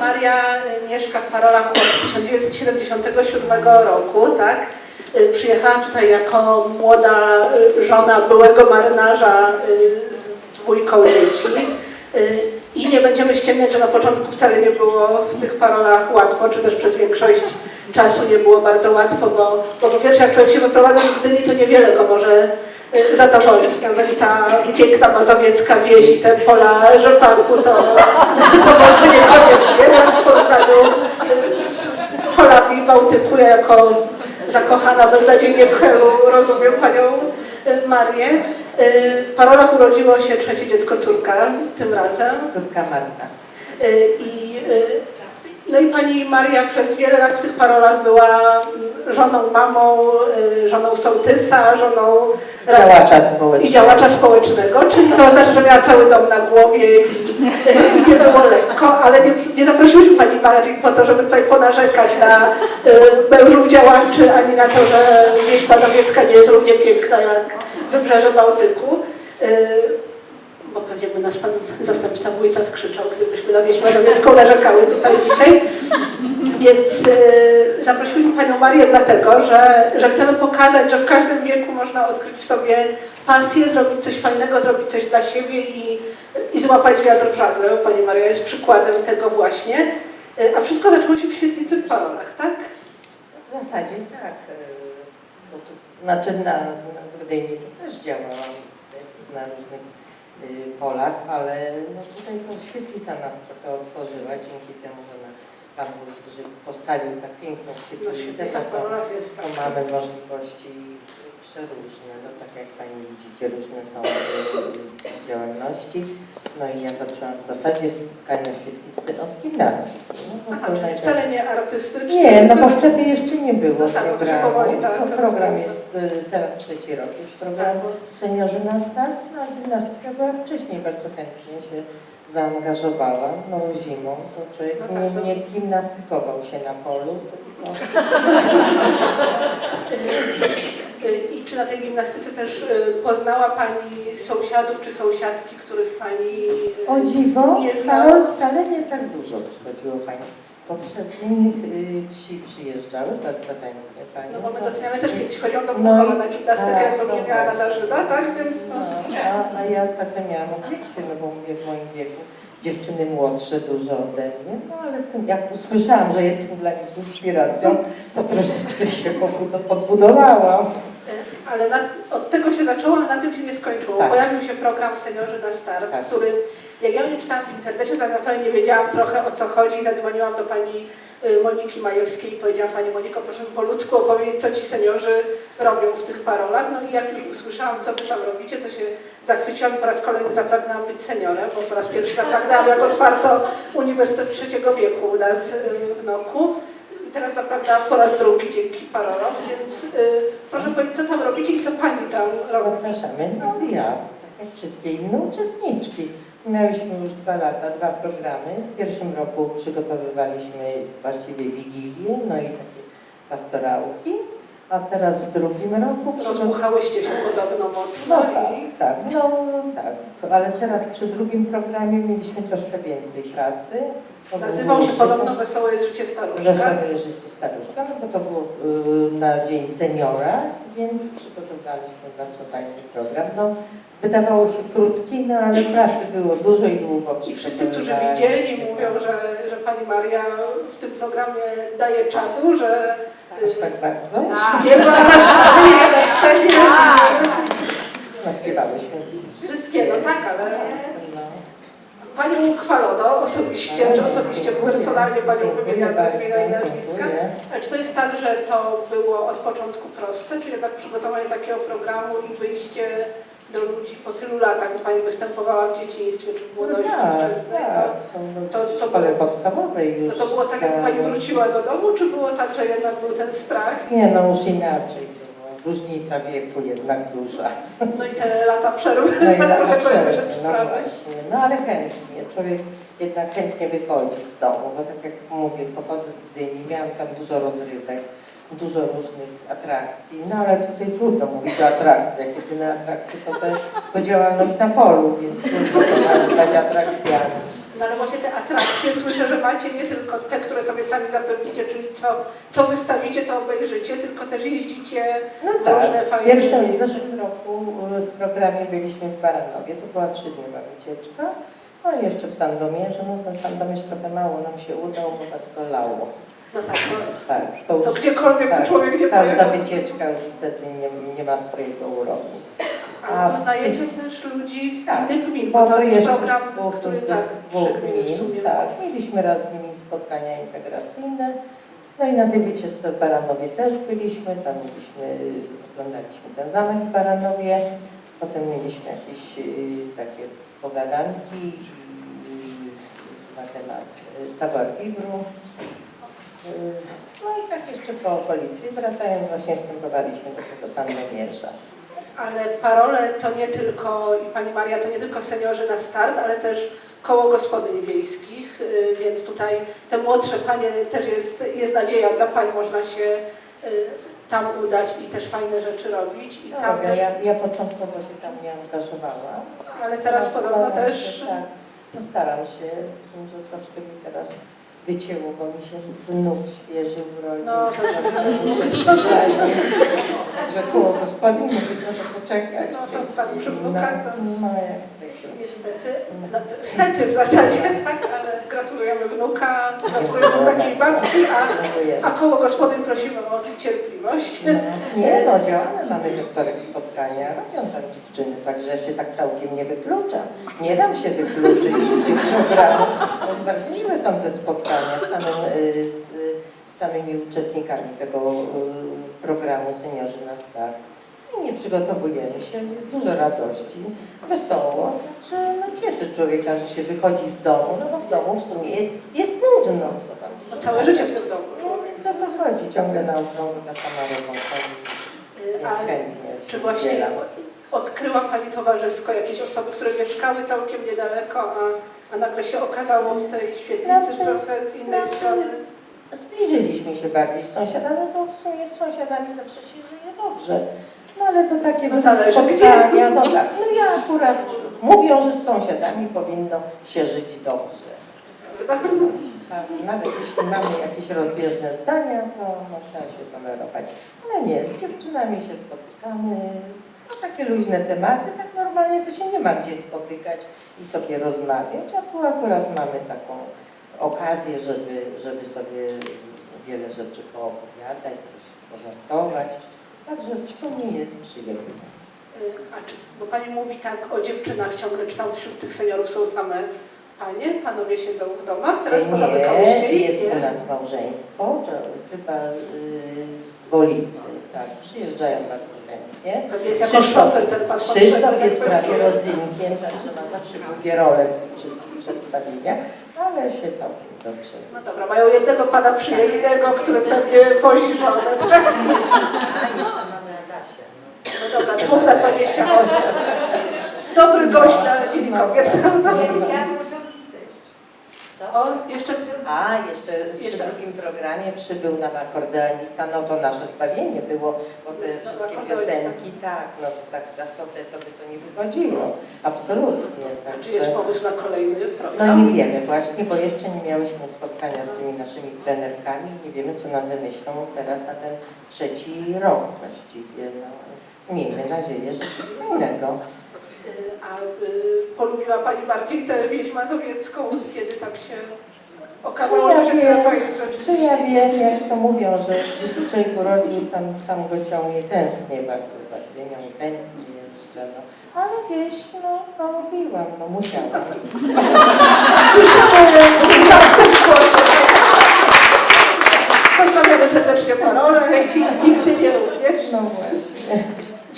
Maria y, mieszka w Parolach od 1977 roku, tak? Y, Przyjechała tutaj jako młoda y, żona byłego marynarza z dwójką dzieci. I nie będziemy ściemniać, że na początku wcale nie było w tych parolach łatwo, czy też przez większość czasu nie było bardzo łatwo, bo, bo po pierwsze jak człowiek się wyprowadza z Gdyni, to niewiele go może zadowolić. Nawet ta piękna mazowiecka wieś i te pola rzepaku, to, to może niekoniecznie, tak w porównaniu y, z polami Bałtyku, ja jako zakochana beznadziejnie w Helu rozumiem panią y, Marię. Y, W Parolach urodziło się trzecie dziecko, córka tym razem. Córka Marta. Y, I, y, no i pani Maria przez wiele lat w tych parolach była żoną, mamą, y, żoną sołtysa, żoną Działacza społecznego. i działacza społecznego, czyli to oznacza, że miała cały dom na głowie i, nie było lekko, ale nie, nie zaprosiłyśmy pani Marii po to, żeby tutaj ponarzekać na y, mężów działaczy, ani na to, że wieś mazowiecka nie jest równie piękna jak wybrzeże Bałtyku. Bo pewnie by nas pan zastępca wójta skrzyczał, gdybyśmy na wieś mazowiecką narzekały tutaj dzisiaj. Więc y, zaprosiliśmy Panią Marię dlatego, że, że chcemy pokazać, że w każdym wieku można odkryć w sobie pasję, zrobić coś fajnego, zrobić coś dla siebie i, i złapać wiatr w żagle. Pani Maria jest przykładem tego właśnie. Y, a wszystko zaczęło się w świetlicy w Parolach, tak? W zasadzie tak. e, Bo tu, znaczy na, w Gdyni to też działałam e, na różnych polach, ale no tutaj to świetlica nas trochę otworzyła dzięki temu, że na, Pan Wójt że postawił tak piękną No, świetlicę, w to, jest to tak. mamy możliwości przeróżne, no tak jak Pani widzicie, różne są e, działalności. No i ja zaczęłam w zasadzie spotkania w świetlicy od gimnastyki. No, Aha, czyli najpierw- wcale nie artystyczny. nie, no bo wtedy jeszcze nie było No tak, programu. powoli tak to program jest y, teraz trzeci rok już programu Seniorzy na start, no a gimnastyka była wcześniej, bardzo chętnie się zaangażowała. No zimą to człowiek No tak, nie, to- nie gimnastykował się na polu, tylko czy na tej gimnastyce też y, poznała Pani sąsiadów czy sąsiadki, których Pani... y, o dziwo, Nie. Karol wcale nie tak dużo przychodziło Państw. Innych y, wsi przyjeżdżały bardzo chętnie Pani. No bo my doceniamy też kiedyś chodziłam do No i- Puchowa na gimnastykę, tak, jak no pewnie miała właśnie. Nadarzyna, tak? Więc no... No, a, a ja takie miałam obiekcje, no bo mówię w moim wieku dziewczyny młodsze dużo ode mnie, no ale jak usłyszałam, że jestem dla nich inspiracją, to troszeczkę się podbudowałam. Ale na, od tego się zaczęło, ale na tym się nie skończyło. Tak. Pojawił się program Seniorzy na Start, Tak. który, jak ja o nim czytałam w internecie, tak naprawdę nie wiedziałam trochę o co chodzi. Zadzwoniłam do pani y, Moniki Majewskiej i powiedziałam, Pani Moniko, proszę mi po ludzku opowiedzieć, co ci seniorzy robią w tych parolach. No i jak już usłyszałam, co wy tam robicie, to się zachwyciłam i po raz kolejny zapragnęłam być seniorem, bo po raz pierwszy zapragnęłam, jak otwarto Uniwersytet Trzeciego Wieku u nas y, w Noku. I teraz zapragnęłam po raz drugi dzięki parolom, więc y, proszę powiedzieć, co tam robicie i co Pani tam robi. Zapraszamy, no ja, tak jak wszystkie inne uczestniczki. Miałyśmy już dwa lata, dwa programy. W pierwszym roku przygotowywaliśmy właściwie wigilię, no i takie pastorałki, a teraz w drugim roku Rozmuchałyście się podobno mocno No tak, i tak, no tak, ale teraz przy drugim programie mieliśmy troszkę więcej pracy. Nazywał się podobno Wesołe jest życie staruszka. Wesołe życie staruszka, no bo to było y, na Dzień Seniora, więc przygotowaliśmy bardzo fajny program. No, wydawało się krótki, no ale pracy było dużo i długo. I wszyscy, którzy widzieli, mówią, że, że Pani Maria w tym programie daje czadu, że Aż tak bardzo? śpiewa, śpiewa na scenie. No śpiewałyśmy. Wszystkie, no tak, ale. Panią chwalono osobiście, czy osobiście, Dziękuję. personalnie Panią wymieniano z bardzo, imienia i nazwiska. Ale czy to jest tak, że to było od początku proste, czy jednak przygotowanie takiego programu i wyjście do ludzi po tylu latach, bo Pani występowała w dzieciństwie czy w młodości tak, wczesnej, tak. to, To, to- w to szkole podstawowej już. to było tak, jak Pani grałem. wróciła do domu, czy było tak, że jednak był ten strach? Nie, no już inaczej. Różnica wieku jednak duża. No i te lata przerwy No i lata przerwy, no właśnie. No ale chętnie. Człowiek jednak chętnie wychodzi z domu, bo tak jak mówię, pochodzę z Gdyni, miałam tam dużo rozrywek, dużo różnych atrakcji, no ale tutaj trudno mówić o atrakcjach. Jedyne atrakcje to, te, to działalność na polu, więc trudno to nazywać atrakcjami. No ale właśnie te atrakcje słyszę, że macie nie tylko te, które sobie sami zapewnicie, czyli co, co wystawicie, to obejrzycie, tylko też jeździcie No w tak, różne fajne pierwszym, w zeszłym roku y, w programie byliśmy w Baranowie, to była trzydniowa wycieczka. No i jeszcze w Sandomierzu, no ten Sandomierz trochę mało nam się udał, bo bardzo lało. No tak, no. Tak, To już- gdziekolwiek tak, człowiek nie Każda pojechał. wycieczka już wtedy nie, nie ma swojego uroku. A w poznajecie też ludzi z Tak, innych gmin, Bo to jest program, dwóch, który tak, dwóch gminy w gmin, sumie. tak. Mieliśmy raz z nimi spotkania integracyjne. No i na tej wycieczce w Baranowie też byliśmy, tam mieliśmy, oglądaliśmy ten zamek w Baranowie, potem mieliśmy jakieś y, takie pogadanki y, na temat y, savoir vivre. Y, No i tak jeszcze po okolicy. I Wracając właśnie wstępowaliśmy do tego Sandomierza. Ale parole to nie tylko, i Pani Maria, to nie tylko seniorzy na start, ale też koło gospodyń wiejskich, y, więc tutaj te młodsze Panie też jest, jest nadzieja dla Pań, można się y, tam udać i też fajne rzeczy robić. I tam Tak, też, ja, ja początkowo się tam nie angażowałam. ale teraz podobno też... Się, tak, no staram się, z tym, że troszkę mi teraz wycięło, bo mi się wnuk świeży urodził. No, to się zająć. Że koło gospodyń muszę trochę poczekać. No, to tak przy wnukach to- No, no jak zwykle. Niestety, no, to- stety w zasadzie, tak, ale gratulujemy wnuka, gratulujemy takiej babki, a, Dziękuję. a koło gospodyń prosimy o cierpliwość. No, nie no, działamy, mamy we wtorek spotkania, robią tam dziewczyny, także się tak całkiem nie wyklucza. Nie dam się wykluczyć z tych programów. Bardzo miłe są te spotkania z, samym, y, z, z samymi uczestnikami tego y, programu Seniorzy na Start. I nie przygotowujemy się, jest dużo radości, wesoło, także no, cieszy człowieka, że się wychodzi z domu, no bo w domu w sumie jest, jest nudno. No, całe życie w tym domu. no więc o to chodzi, ciągle na okrągło ta sama robota, Y, więc A chętnie czy właśnie odkryła Pani towarzysko jakieś osoby, które mieszkały całkiem niedaleko, a, a nagle się okazało w tej świetlicy Znaczy- trochę z innej znaczy- strony? Zbliżyliśmy się bardziej z sąsiadami, bo w sumie z sąsiadami zawsze się żyje dobrze. No ale to takie No spotkania, no tak. No ja akurat mówią, że z sąsiadami powinno się żyć dobrze. Nawet jeśli mamy jakieś rozbieżne zdania, to no, trzeba się tolerować. Ale nie, z dziewczynami się spotykamy. No, takie luźne tematy, tak normalnie to się nie ma gdzie spotykać i sobie rozmawiać, a tu akurat mamy taką okazję, żeby, żeby sobie wiele rzeczy poopowiadać, coś pożartować. Także w sumie jest przyjemnie. Y, A czy, bo Pani mówi tak o dziewczynach ciągle, czy tam wśród tych seniorów są same Panie? Panowie siedzą w domach? Teraz pozamykałyście nie, ich? jest u nas małżeństwo, chyba y, z Wolicy, tak, przyjeżdżają bardzo chętnie. Pewnie jest jako Krzysztof- szofer ten Pan Krzysztof jest prawie rodzynkiem, także ma zawsze długie role w tych wszystkich przedstawieniach, ale się całkiem dobrze. No dobra, mają jednego Pana przyjezdnego, który pewnie wozi żonę, tak? A jeszcze mamy Agasię. No dobra, dwóch na 20 osób. Dobry gość na Dzień Kobiet, prawda? O, jeszcze A, jeszcze przy Jeszcze. drugim programie przybył nam akordeonista, no to nasze zbawienie było, bo te No, wszystkie piosenki, tak, no tak na sotę to by to nie wychodziło, absolutnie. Czy jest Także, pomysł na kolejny no program? nie wiemy właśnie, bo jeszcze nie miałyśmy spotkania z tymi naszymi trenerkami, nie wiemy co nam wymyślą teraz na ten trzeci rok właściwie. No. Miejmy nadzieję, że coś fajnego. A y, polubiła Pani bardziej tę wieś mazowiecką, kiedy tak się okazało, ja że się tyle wiem, fajnych rzeczy Czy ja wiem, jak to mówią, że gdzie się człowiek urodził, tam, tam go ciągnie, tęsknię bardzo za Gdynią, chętnie jeszcze, no. Ale wieś, no, no lubiłam, no musiałam. Słyszymy zamknąć głośno. Pozdrawiamy serdecznie Parolę i, i Gdynię również. No właśnie.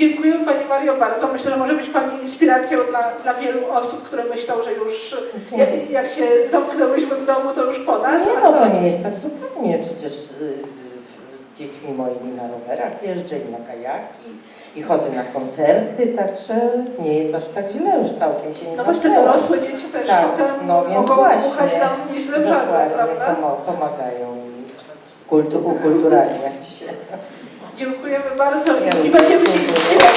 Dziękujemy Pani Mario bardzo. Myślę, że może być Pani inspiracją dla, dla wielu osób, które myślą, że już jak, jak się zamknęłyśmy w domu, to już po nas. Nie, no to nie jest tak zupełnie, przecież y, z dziećmi moimi na rowerach jeżdżę i na kajaki i chodzę na koncerty, także nie jest aż tak źle, już całkiem się nie No właśnie te dorosłe dzieci też Tak, potem no więc mogą właśnie. nam nieźle w żagle, prawda? pomagają mi kultu- ukulturalniać się. Dziękujemy bardzo. I będziemy się dziękuję.